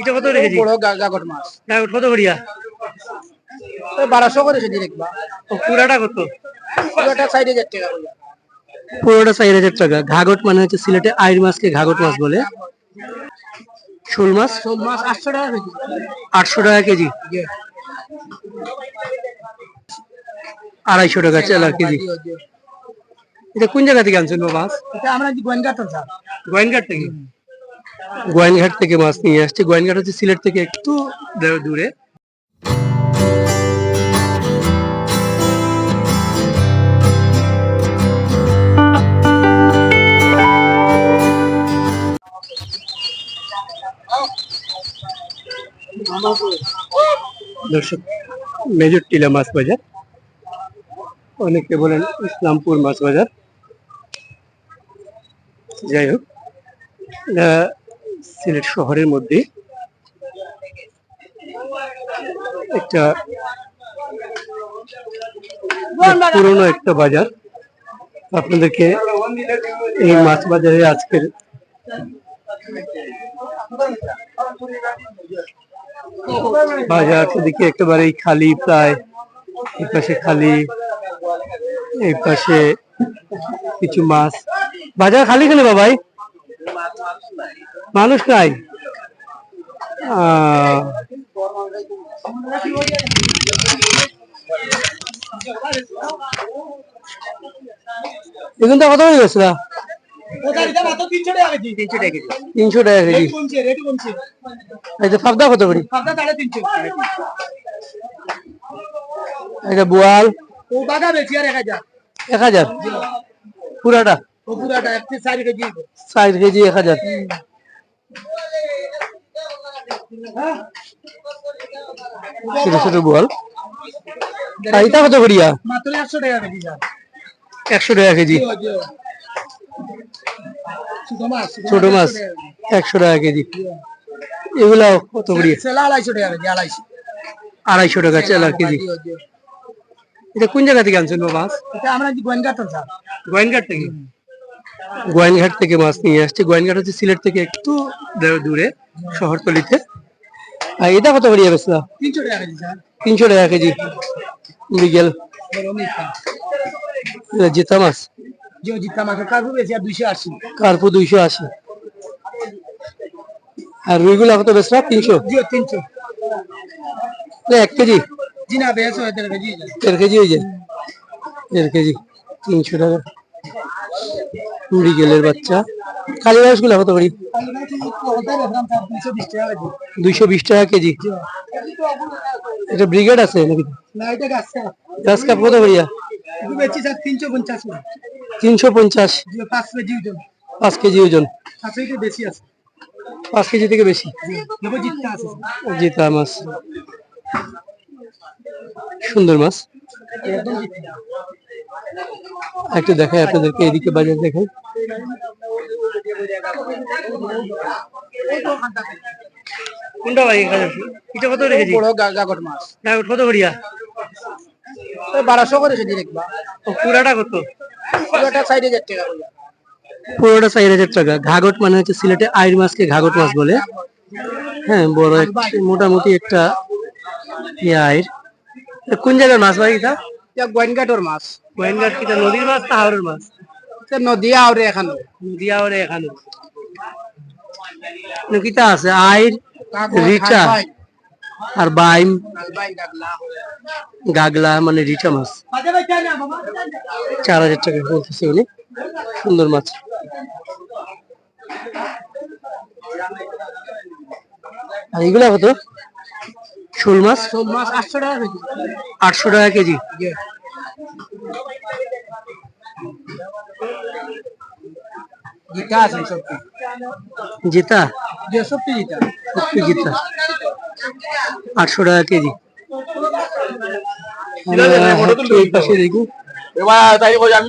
এটা কত রেখেছি বড় গাগট মাছ। গাগট কত করিয়া? ওই বারোশো করে কেজি দেখবা ও পুরাটা কত? পুরোটা সাইড হাজার টাকা পুরোটা চার হাজার টাকা। ঘাগট মানে হচ্ছে সিলেটে আইর মাছকে ঘাগট মাছ বলে। শোল মাছ? শোল মাছ আটশো টাকা কেজি। আটশো টাকা কেজি। আড়াইশো টাকা চালা কেজি। জি, জি। এটা কোন জায়গা থেকে আনছেন বাবা মাছ? এটা আমরা স্যার গোয়েনঘাট থেকে? গোয়েনঘাট থেকে মাছ নিয়ে আসছে। গোয়েনঘাট হচ্ছে সিলেট থেকে একটু দূরে- দূরে। দর্শক, মেজর টিলা মাছ বাজার। অনেকে বলেন ইসলামপুর মাছ বাজার। যাই হোক সিলেট শহরের মধ্যে একটা পুরনো একটা বাজার। আপনাদেরকে এই মাছ বাজারে আজকের বাজার। দিকে একেবারেই খালি প্রায়, এই পাশে খালি, এই পাশে কিছু মাছ। বাজার খালি কেন বাবাই মানুষ নাই। এখানটা কত হয়ে গেছে? তিনশো টাকা কেজি। ফাবদা কত করি? এটা বোয়াল। এক হাজার। পুরাটা। ষাট কেজি। এক হাজার। ছোট ছোট বোয়াল আর কত করিয়া? একশো টাকা কেজি ছোট মাছ একশো টাকা কেজি। এগুলা কত করিয়া? আড়াইশো টাকা কেজি আড়াইশো। আড়াইশো টাকা চালা কেজি। এটা কোন জায়গা থেকে আনছেন মাছ? এটা আমরা স্যার গোয়েনঘাট থেকে গোয়েনঘাট থেকে? মাছ নিয়ে আসছে। গোয়েনঘাট হচ্ছে সিলেট থেকে একটু দূরে শহরতলিতে। আর এটা কত করিয়া তিনশো টাকা কেজি তিনশো টাকা কেজি। বিকেল। জিতা মাছ? আর দুইশো আশি। কার্পু দুইশো আশি। আর রুইগুলা কত তিনশো? তিনশো। এক কেজি। কেজি দেড় কেজি হয়ে যায়। দেড় কেজি। তিনশো টাকা। বিকেলের বাচ্চা। কালী মাছগুলা কত করি? দুইশো বিশ টাকা কেজি। এটা ব্রিগেড আছে নাকি? গাছ কাপ কত করিয়া তিনশো পঞ্চাশ। পাঁচ কেজি ওজন। পাঁচ কেজি থেকে বেশি। জিতা মাছ। সুন্দর মাছ। একটু দেখাই আপনাদেরকে, এদিকে বাজার দেখাই। কোনটা ভাই এটা কত রেখেছি বড় গাগট মাছ। কত করিয়া বারোশো করে কেজি দেখবা পুরাটা কত? পুরোটা সাইড হাজার টাকা পুরোটা চার হাজার টাকা। ঘাগট মানে হচ্ছে সিলেটে আইর মাছকে ঘাগট মাছ বলে। হ্যাঁ বড় মোটামুটি একটা আইর। কোন জায়গার মাছ ভাই এটা গোয়েনঘাটর মাছ। গোয়েনঘাট কিটা নদীর মাছ হাওড়ের মাছ? আউরে এখানে। এখানে। আছে? আইর আর বাইম। গাগলা। মানে মাছ। চার হাজার টাকা বলতেছে উনি। সুন্দর মাছ। আর এগুলা কত? শোল মাছ? শোল মাছ আটশো টাকা কেজি। আটশো টাকা কেজি। জিতা আছে সত্যি। জিতা যে সত্যি জিতা সত্যি জিতা আটশো টাকা কেজি। এই পাশে দেখি। আমি